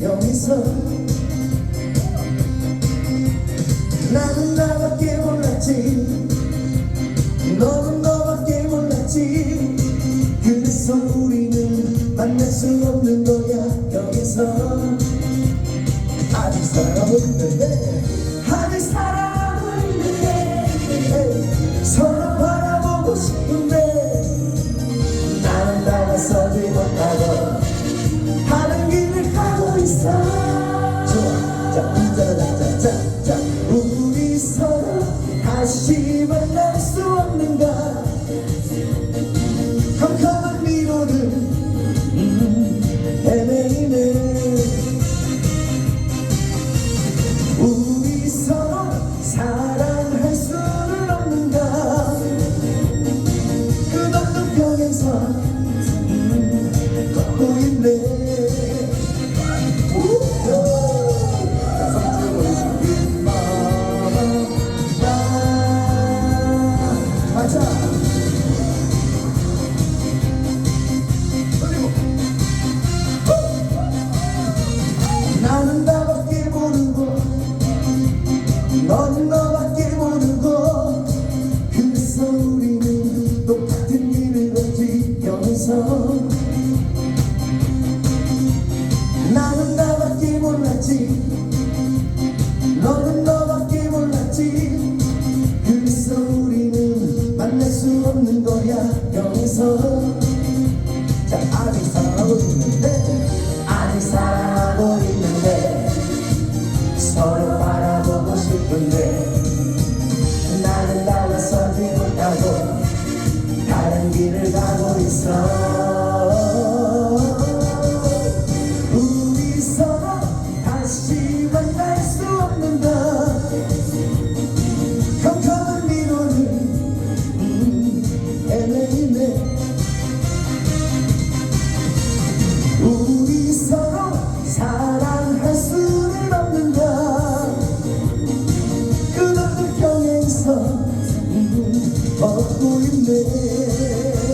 여기서 나는 나밖에 몰랐지. 너는 너밖에 몰랐지. 그래서 우리는 만날 수 없는 거야 여기서. 아직 살아보는데 아직 살아. 자자자 우리 서로 다시 만날 수 없는가? 컴컴한 미로를 음, 헤매이네. 우리 서로 사랑할 수는 없는가? 끝없는 평행선 음, 걷고 있네 나는 나밖에 몰랐지. 너는 너밖에 몰랐지. 그래서 우리는 만날 수 없는 거야 여기서. 자 아직 사랑하고 있는데 아직 사랑하고 있는데 서로 바라보고 싶은데 나는 나가서지 못하고 다른 길을 가고 있어 걷고 있네